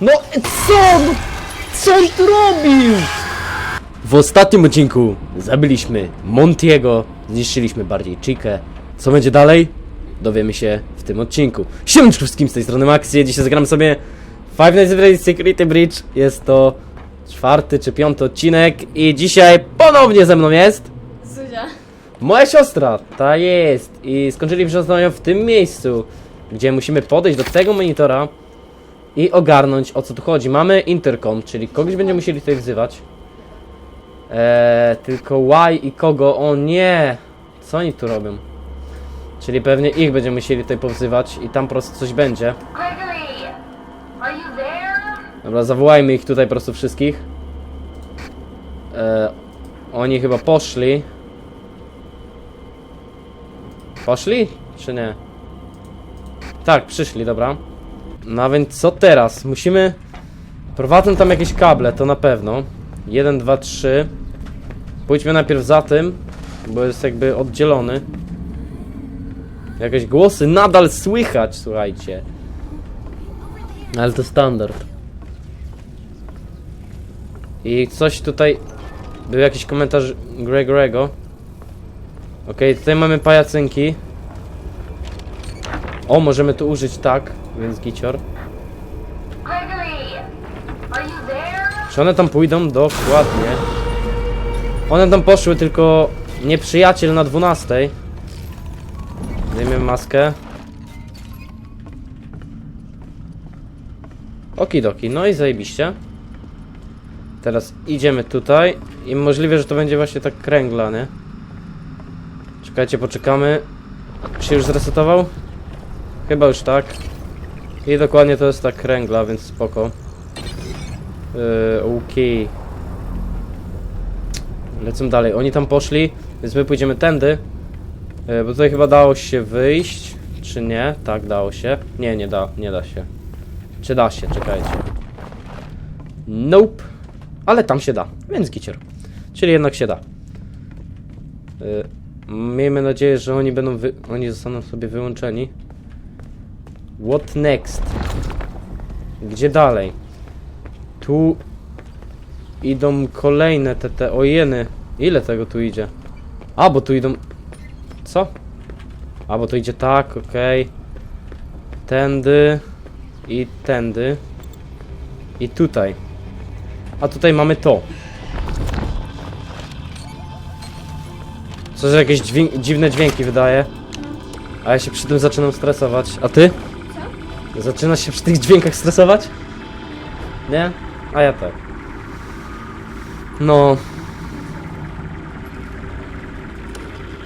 No co? No, co on tu robił? W ostatnim odcinku zabiliśmy Montiego, zniszczyliśmy bardziej Chikę. Co będzie dalej? Dowiemy się w tym odcinku. Siemeczku wszystkim z tej strony Maxie, dzisiaj zagram sobie Five Nights at Freddy's Security Bridge. Jest to czwarty czy piąty odcinek i dzisiaj ponownie ze mną jest Zuzia. moja siostra, ta jest. I skończyliśmy rozmawiać w tym miejscu, gdzie musimy podejść do tego monitora i ogarnąć o co tu chodzi. Mamy intercom, czyli kogoś będziemy musieli tutaj wzywać. Eee, tylko why i kogo? O nie! Co oni tu robią? Czyli pewnie ich będziemy musieli tutaj powzywać i tam po prostu coś będzie. Dobra, zawołajmy ich tutaj po prostu wszystkich. E, oni chyba poszli. Poszli? Czy nie? Tak, przyszli, dobra. No a więc co teraz? Musimy... Prowadzą tam jakieś kable, to na pewno. 1, 2, 3. Pójdźmy najpierw za tym, bo jest jakby oddzielony. Jakieś głosy nadal słychać, słuchajcie. Ale to standard. I coś tutaj. Był jakiś komentarz Gregorego. Okej, tutaj mamy pajacynki. O, możemy tu użyć tak, więc gicior. Czy one tam pójdą? Dokładnie. One tam poszły, tylko nieprzyjaciel na 12. Zdejmiemy maskę. Okidoki, no i zajebiście. Teraz idziemy tutaj i możliwe, że to będzie właśnie tak kręgla, nie? Czekajcie, poczekamy. Czy się już zresetował? Chyba już tak. I dokładnie to jest tak kręgla, więc spoko. Yy, Okej. Lecę dalej. Oni tam poszli, więc my pójdziemy tędy. Yy, bo tutaj chyba dało się wyjść. Czy nie? Tak, dało się. Nie, nie da, nie da się. Czy da się? Czekajcie. Nope. Ale tam się da, więc gicior. Czyli jednak się da. Yy, miejmy nadzieję, że oni będą. Oni zostaną sobie wyłączeni. What next? Gdzie dalej? Tu idą kolejne te, te ojeny. Ile tego tu idzie? A, bo tu idą... Co? A, bo to idzie tak, okej. Tędy i tędy. I tutaj. A tutaj mamy to. Co, że jakieś dziwne dźwięki wydaje. A ja się przy tym zaczynam stresować. A ty? Zaczynasz się przy tych dźwiękach stresować? Nie? A ja tak. No.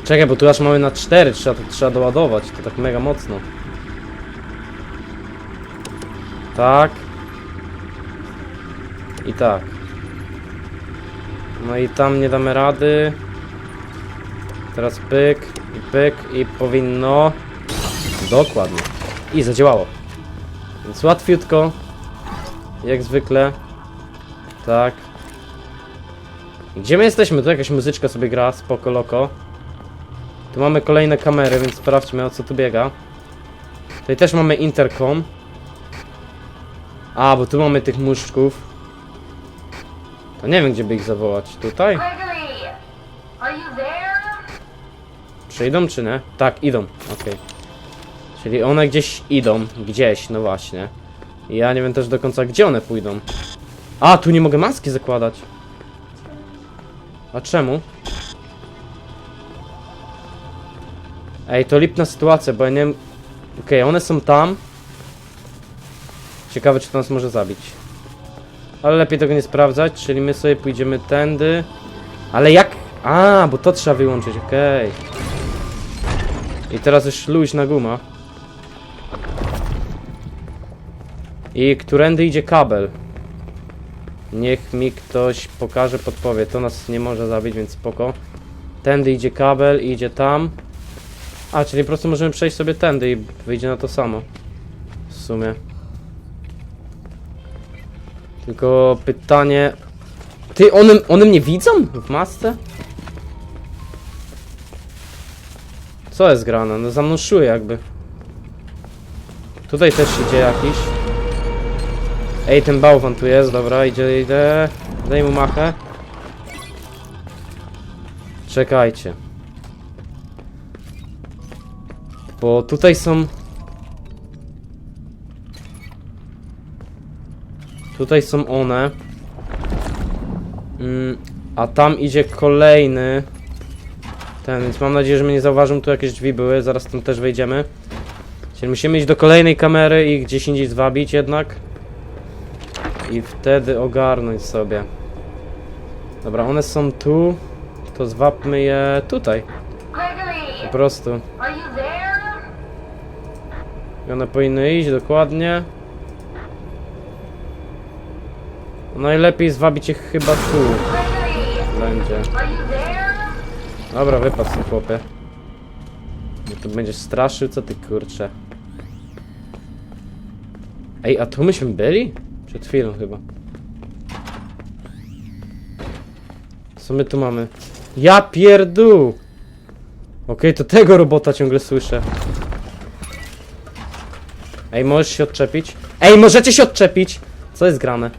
Czekaj, bo tu aż mamy na 4, trzeba, to trzeba doładować, to tak mega mocno. Tak. I tak. No i tam nie damy rady. Teraz pyk i pyk i powinno... Dokładnie. I zadziałało. Więc łatwiutko. Jak zwykle. Tak. Gdzie my jesteśmy? Tu jakaś muzyczka sobie gra, spoko loko. Tu mamy kolejne kamery, więc sprawdźmy o co tu biega. Tutaj też mamy intercom. A, bo tu mamy tych muszczków. To nie wiem, gdzie by ich zawołać. Tutaj? There? Czy nie? Tak, idą. Okej. Czyli one gdzieś idą. Gdzieś, no właśnie. Ja nie wiem też do końca, gdzie one pójdą. A, tu nie mogę maski zakładać. A czemu? Ej, to lipna sytuacja, bo ja nie wiem... Okej, one są tam. Ciekawe, czy to nas może zabić. Ale lepiej tego nie sprawdzać, czyli my sobie pójdziemy tędy. Ale jak... A, bo to trzeba wyłączyć, okej. I teraz już luźna guma. I którędy idzie kabel? Niech mi ktoś pokaże, podpowie. To nas nie może zabić, więc spoko. Tędy idzie kabel, idzie tam. A, czyli po prostu możemy przejść sobie tędy i wyjdzie na to samo. W sumie. Tylko pytanie... Ty, one, one mnie widzą? W masce? Co jest grane? No za mną szły jakby. Tutaj też idzie jakiś. Ej, ten bałwan tu jest, dobra, idzie, idę. Daj mu machę. Czekajcie. Bo tutaj są... Tutaj są one. Mm, a tam idzie kolejny. Ten, więc mam nadzieję, że mnie nie zauważą. Tu jakieś drzwi były, zaraz tam też wejdziemy. Czyli musimy iść do kolejnej kamery i gdzieś indziej zwabić jednak. I wtedy ogarnąć sobie. Dobra, one są tu. To zwabmy je tutaj. Po prostu. I one powinny iść dokładnie. Najlepiej zwabić ich chyba tu. Będzie. Dobra, wypadł ten chłopie. Nie tu będziesz straszył, co ty kurcze. Ej, a tu myśmy byli? Przed chwilą chyba. Co my tu mamy? Ja pierdół! Okej, to tego robota ciągle słyszę. Ej, możesz się odczepić? Ej, możecie się odczepić! Co jest grane?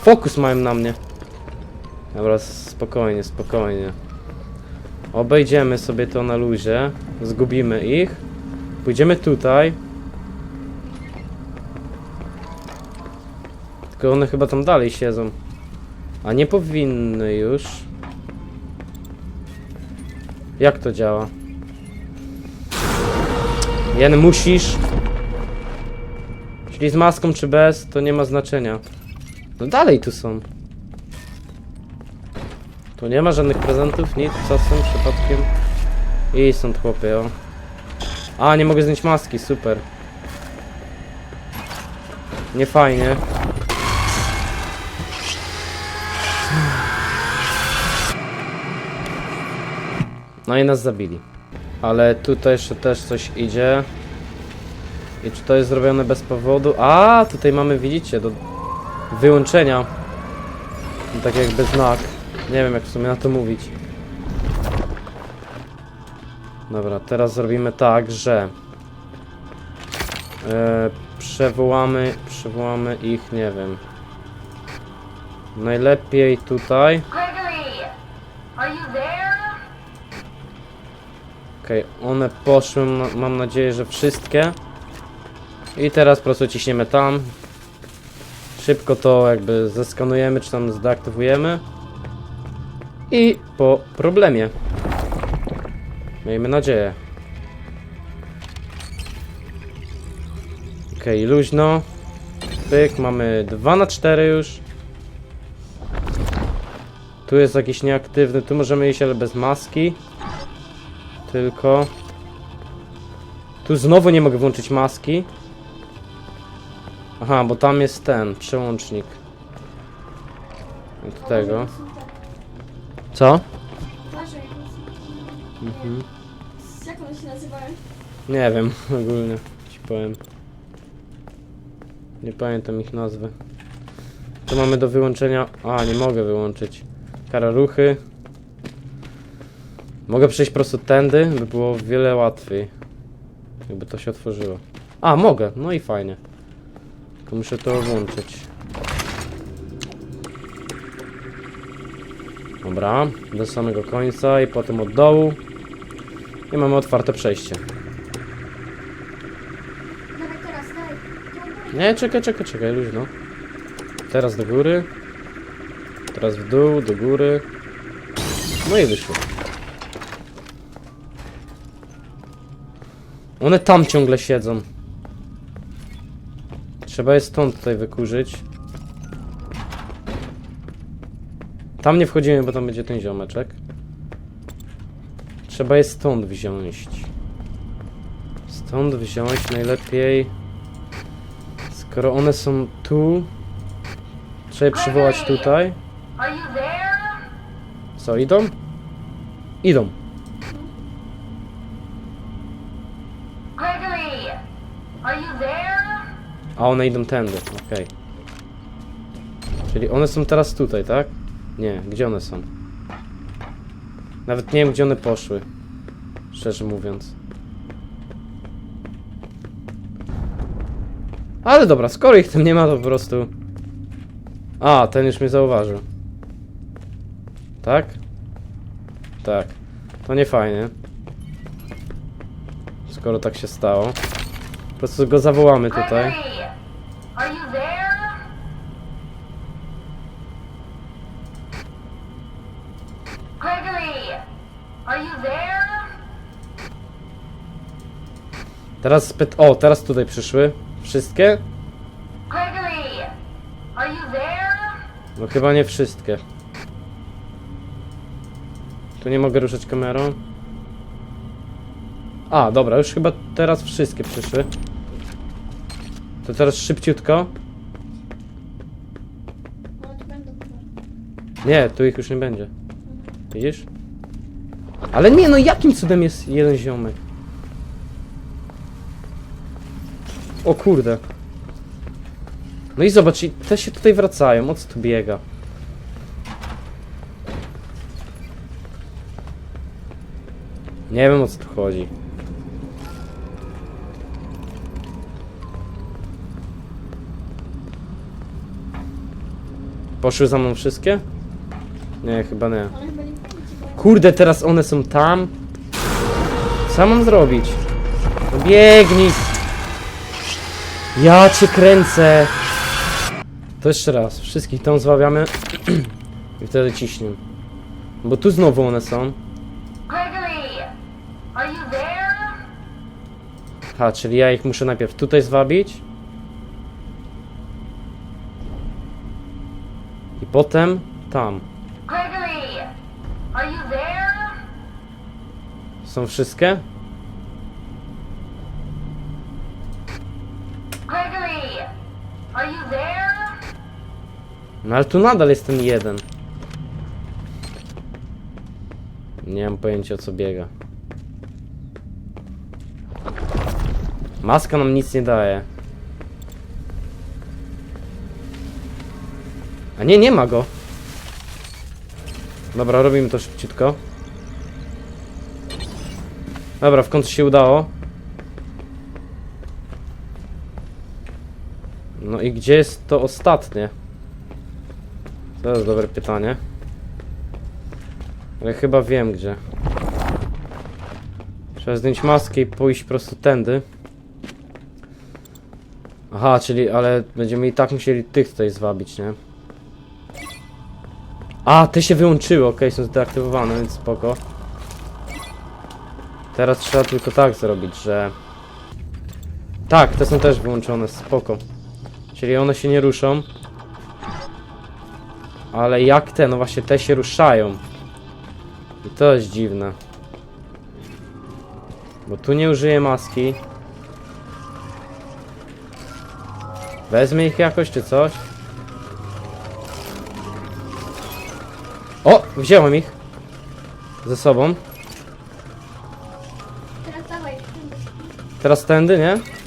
Fokus mają na mnie. Dobra, spokojnie, spokojnie. Obejdziemy sobie to na luzie. Zgubimy ich. Pójdziemy tutaj. Tylko one chyba tam dalej siedzą. A nie powinny już. Jak to działa? Jen, musisz. Czyli z maską czy bez, to nie ma znaczenia. No dalej tu są. Tu nie ma żadnych prezentów, nic, czasem, przypadkiem. I stąd chłopie, o. A, nie mogę zdjąć maski, super. Nie fajnie. No i nas zabili. Ale tutaj jeszcze też coś idzie. I czy to jest zrobione bez powodu? A, tutaj mamy, widzicie, do wyłączenia. Tak jakby znak. Nie wiem jak w sumie na to mówić. Dobra, teraz zrobimy tak, że e, przewołamy, przewołamy ich, nie wiem. Najlepiej tutaj. Gregory, are you there? Okej, one poszły, ma- mam nadzieję, że wszystkie. I teraz po prostu ciśniemy tam. Szybko to jakby zeskanujemy, czy tam zdeaktywujemy. I po problemie. Miejmy nadzieję. Okej, luźno. Pyk, mamy 2 na 4 już. Tu jest jakiś nieaktywny, tu możemy iść, ale bez maski. Tylko... Tu znowu nie mogę włączyć maski. Aha, bo tam jest ten, przełącznik. Od tego. Co? Mhm. jak one się nazywają? Nie wiem, ogólnie ci powiem. Nie pamiętam ich nazwy. Tu mamy do wyłączenia... A, nie mogę wyłączyć. Kararuchy. Mogę przejść po prostu tędy, by było o wiele łatwiej. Jakby to się otworzyło. A, mogę, no i fajnie. Tylko muszę to włączyć. Dobra, do samego końca i potem od dołu. I mamy otwarte przejście. Dawaj teraz, daj. Nie, czekaj, czekaj, czekaj, luźno. Teraz do góry. Teraz w dół, do góry. No i wyszło. One tam ciągle siedzą. Trzeba je stąd tutaj wykurzyć. Tam nie wchodzimy, bo tam będzie ten ziomeczek. Trzeba je stąd wziąć. Stąd wziąć najlepiej. Skoro one są tu, trzeba je przywołać tutaj. Co, idą? Idą. A one idą tędy, okej. Czyli one są teraz tutaj, tak? Nie, gdzie one są? Nawet nie wiem, gdzie one poszły. Szczerze mówiąc. Ale dobra, skoro ich tam nie ma, to po prostu... A, ten już mnie zauważył. Tak? Tak. To nie fajnie. Skoro tak się stało. Po prostu go zawołamy tutaj. Teraz pyt... O, teraz tutaj przyszły. Wszystkie? Gregory, are you there? No chyba nie wszystkie. Tu nie mogę ruszać kamerą. A, dobra, już chyba teraz wszystkie przyszły. To teraz szybciutko. Nie, tu ich już nie będzie. Widzisz? Ale nie, no jakim cudem jest jeden ziomek? O kurde. No i zobacz, i te się tutaj wracają. O co tu biega? Nie wiem o co tu chodzi. Poszły za mną wszystkie? Nie, chyba nie. Kurde, teraz one są tam. Co mam zrobić? No biegnij! Ja cię kręcę! To jeszcze raz. Wszystkich tam zławiamy. I wtedy ciśniem. Bo tu znowu one są. Gregory, are you there? Ha, czyli ja ich muszę najpierw tutaj zwabić. I potem tam. Gregory, are you there? Są wszystkie? No ale tu nadal jest ten jeden. Nie mam pojęcia o co biega. Maska nam nic nie daje. A nie, nie ma go. Dobra, robimy to szybciutko. Dobra, w końcu się udało. No i gdzie jest to ostatnie? To jest dobre pytanie. Ale chyba wiem gdzie. Trzeba zdjąć maskę i pójść prostu tędy. Aha, czyli, ale będziemy i tak musieli tych tutaj zwabić, nie? A, te się wyłączyły, okej, są zdeaktywowane, więc spoko. Teraz trzeba tylko tak zrobić, że... Tak, te są też wyłączone, spoko. Czyli one się nie ruszą. Ale jak te? No właśnie te się ruszają. I to jest dziwne. Bo tu nie użyję maski. Wezmę ich jakoś czy coś? O! Wziąłem ich. Ze sobą. Teraz tędy, nie?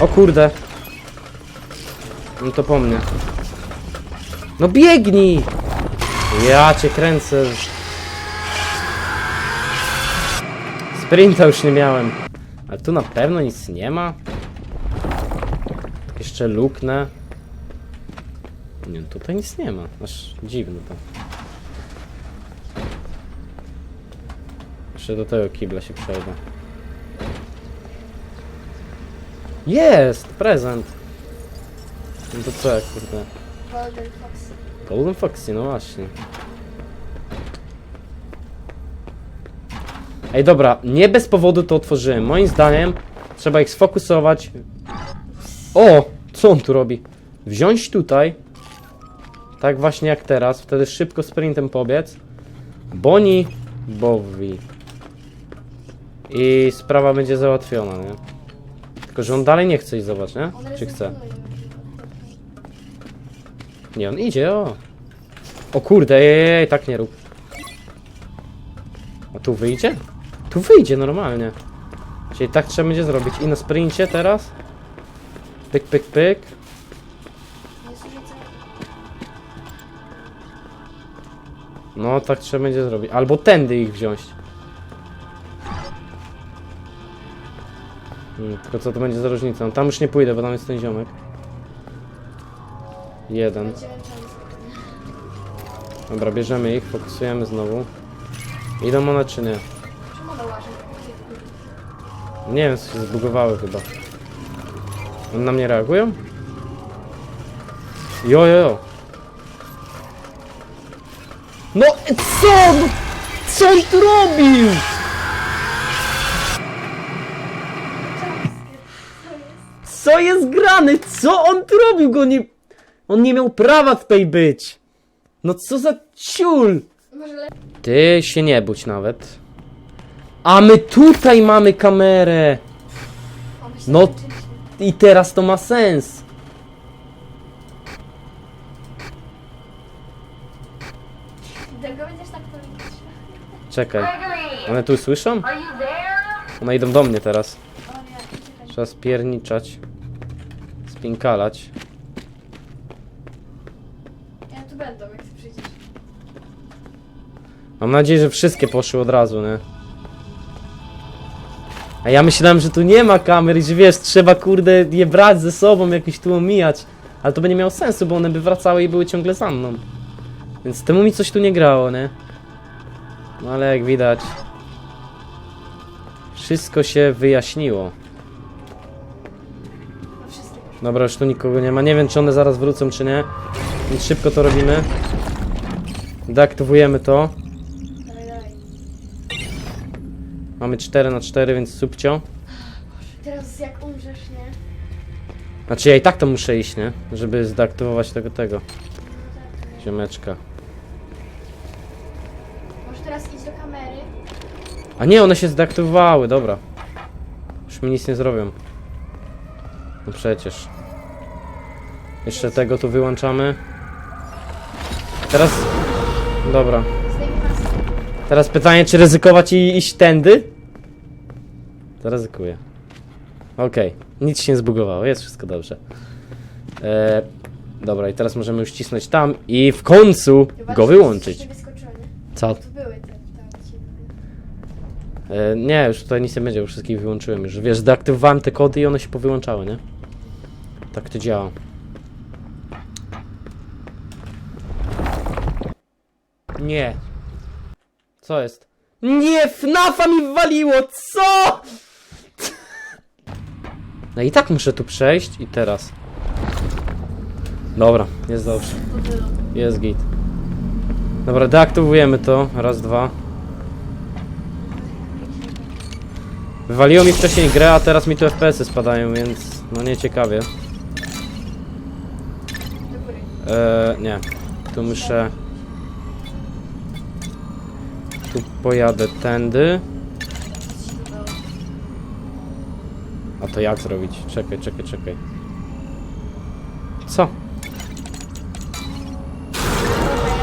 O kurde. No to po mnie. No biegnij! Ja cię kręcę. Sprinta już nie miałem. Ale tu na pewno nic nie ma. Tak Jeszcze luknę. Nie, tutaj nic nie ma. Aż dziwne to. Jeszcze do tego kibla się przejdę. Jest! Prezent! No to co, kurde? Golden Fox. Golden Foxy, no właśnie. Ej, dobra, nie bez powodu to otworzyłem. Moim zdaniem trzeba ich sfokusować. O! Co on tu robi? Wziąć tutaj. Tak właśnie jak teraz. Wtedy szybko sprintem pobiec. Boni Bowi. I sprawa będzie załatwiona, nie? Tylko, że on dalej nie chce iść, zobacz, nie? Czy chce? Nie, on idzie, o. O kurde, ej, tak nie rób. A tu wyjdzie? Tu wyjdzie normalnie. Czyli tak trzeba będzie zrobić. I na sprincie teraz. Pyk, pyk, pyk. No, tak trzeba będzie zrobić. Albo tędy ich wziąć. Tylko co to będzie za różnica? No, tam już nie pójdę, bo tam jest ten ziomek. Jeden. Dobra, bierzemy ich, fokusujemy znowu. Idą one czy nie? Nie wiem, się zbugowały chyba. One na mnie reagują? Jo, jo, jo. No, co? on- Co on tu robił? Co jest grane? Co on tu robił? Go nie... On nie miał prawa tutaj być. No co za ciul. Może lepiej. Ty się nie budź nawet. A my tutaj mamy kamerę. O, No. I teraz to ma sens. Będziesz tak. Czekaj. One tu słyszą? One idą do mnie teraz. O nie, czekaj. Trzeba spierniczać. Spinkalać. Ja tu będą, jak ty przyjdziesz. Mam nadzieję, że wszystkie poszły od razu, nie? A ja myślałem, że tu nie ma kamer i że wiesz, trzeba kurde je brać ze sobą, jakiś tu omijać. Ale to by nie miało sensu, bo one by wracały i były ciągle za mną. Więc temu mi coś tu nie grało, nie? No ale jak widać... Wszystko się wyjaśniło. Dobra, już tu nikogo nie ma. Nie wiem, czy one zaraz wrócą, czy nie. Więc szybko to robimy. Deaktywujemy to. Mamy 4 na 4, więc subcio. Teraz jak umrzesz, nie? Znaczy ja i tak to muszę iść, nie? Żeby zdeaktywować tego, tego. Ziomeczka. Może teraz idź do kamery. A nie, one się zdeaktywowały, dobra. Już mi nic nie zrobią. No przecież. Jeszcze tego tu wyłączamy. Teraz... Dobra. Teraz pytanie, czy ryzykować i iść tędy? To ryzykuję. Okej, nic się nie zbugowało, jest wszystko dobrze. E, dobra, i teraz możemy już cisnąć tam i w końcu go wyłączyć. Co? Tu były te, te odcinki. E, nie, już tutaj nic nie będzie, już wszystkich wyłączyłem. Już wiesz, zdeaktywowałem te kody i one się powyłączały, nie? Tak to działa. Nie. Co jest? Nie, FNAFa mi waliło, co? No i tak muszę tu przejść i teraz. Dobra, jest dobrze. Jest git. Dobra, deaktywujemy to. Raz, dwa. Wywaliło mi wcześniej grę, a teraz mi tu FPS-y spadają, więc no nie ciekawie. Eee, nie. Tu muszę... Tu pojadę tędy. A to jak zrobić? Czekaj, czekaj, czekaj. Co?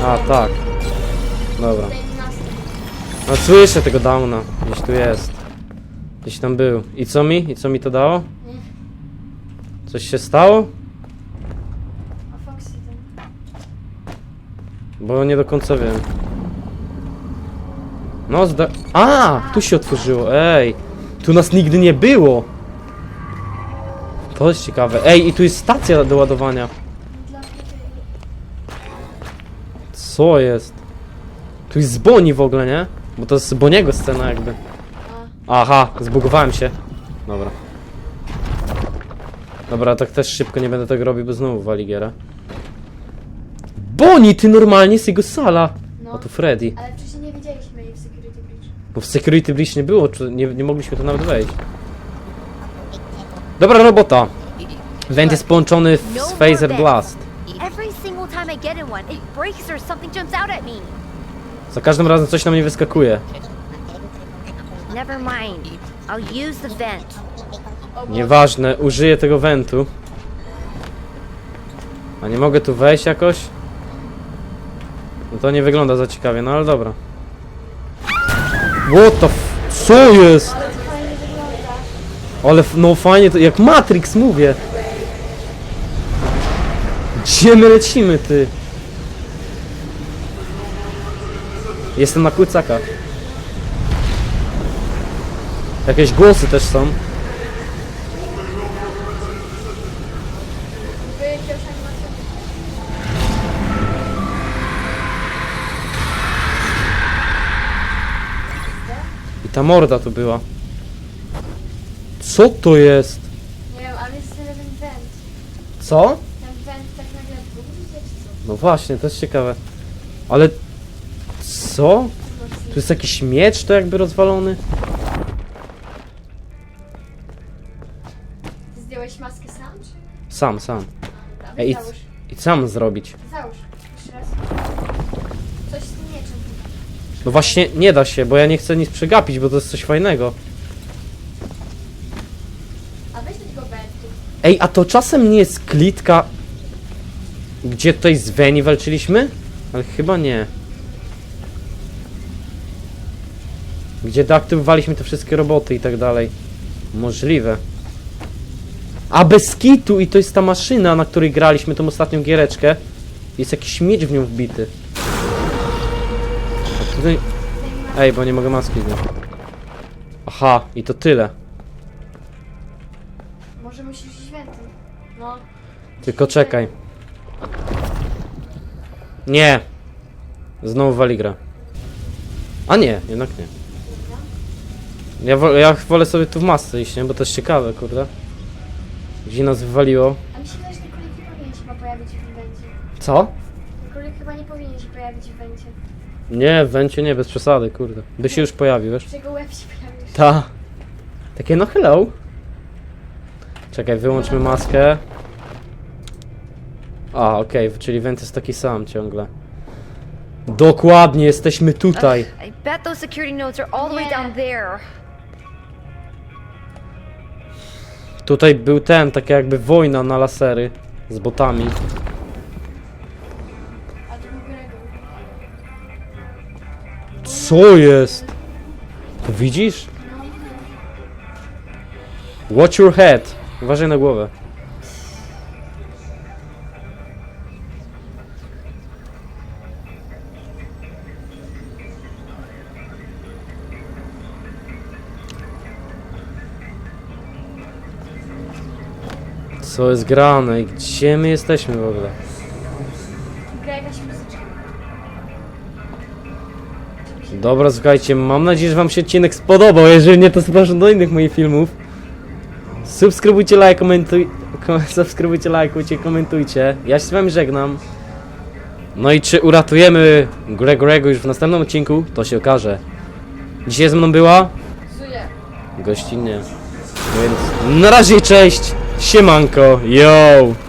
A, tak. Dobra. No słyszę tego downa. Gdzieś tu jest. Gdzieś tam był. I co mi? I co mi to dało? Coś się stało? A Foxy ten. Bo nie do końca wiem. No zda... A! Tu się otworzyło, ej! Tu nas nigdy nie było! To jest ciekawe. Ej, i tu jest stacja do ładowania. Co jest? Tu jest z Boni w ogóle, nie? Bo to jest z Boniego scena jakby. Aha, zbugowałem się. Dobra. Dobra, tak też szybko nie będę tego robił, bo znowu wali gierę. Boni, ty normalnie jest jego sala! no. O, tu Freddy. Ale wcześniej nie widzieliśmy jej w Security Breach. Bo w Security Breach nie było, czy nie, nie mogliśmy tu nawet wejść. Dobra robota. Went jest połączony w- z Phaser Blast. Every single time I get in one, it breaks or something jumps out at me. Za każdym razem coś na mnie wyskakuje. Never mind. I'll use the vent. Nieważne, użyję tego wentu. A nie mogę tu wejść jakoś? No to nie wygląda za ciekawie, no ale dobra. What the f... Co jest? Ale no fajnie to, jak Matrix mówię. Gdzie my lecimy, ty? Jestem na kucakach. Jakieś głosy też są. Ta morda tu była. Co to jest? Nie wiem, ale jest ten. Co? Ten tak nagle był, widzicie, czy co? No właśnie, to jest ciekawe. Ale... Co? Tu jest jakiś miecz to jakby rozwalony? Ty zdjąłeś maskę sam, czy? Sam, sam. Dobra, Ej, i, załóż. i sam zrobić. Załóż. No właśnie, nie da się, bo ja nie chcę nic przegapić, bo to jest coś fajnego. A weź do tego. Ej, a to czasem nie jest klitka, gdzie tutaj z Veni walczyliśmy? Ale chyba nie. Gdzie deaktywowaliśmy te wszystkie roboty i tak dalej. Możliwe. A bez kitu i to jest ta maszyna, na której graliśmy tą ostatnią giereczkę. Jest jakiś miecz w nią wbity. Tutaj... Ej, bo nie mogę maski zdjąć. Aha, i to tyle. Może musisz iść wentem. No. Tylko czekaj. Nie. Znowu wali gra. A nie, jednak nie. Ja, wo ja wolę sobie tu w masce iść, nie? Bo to jest ciekawe, kurde. Gdzie nas wywaliło. A mi się wydaje, że ten królik nie powinien się chyba pojawić w wencie. Co? Ten królik chyba nie powinien się pojawić w wencie. Nie, w Wencie nie, bez przesady, kurde. By się już pojawił, wiesz? Czego łeb się pojawił. Ta. Takie no hello. Czekaj, wyłączmy maskę. A, okej, czyli Went jest taki sam ciągle. Dokładnie, jesteśmy tutaj. I bet those security notes are all the way Nie. down there. Tutaj był ten, taka jakby wojna na lasery z botami. Co jest? To widzisz? Watch your head. Uważaj na głowę. Co jest grane? Gdzie my jesteśmy w ogóle? Dobra, słuchajcie, mam nadzieję, że wam się odcinek spodobał. Jeżeli nie, to zapraszam do innych moich filmów. Subskrybujcie, like, komentuj... Ko subskrybujcie, lajkujcie, komentujcie. Ja się z wami żegnam. No i czy uratujemy Gregorego już w następnym odcinku? To się okaże. Dzisiaj ze mną była? Gościnnie. Więc na razie, cześć! Siemanko, yo!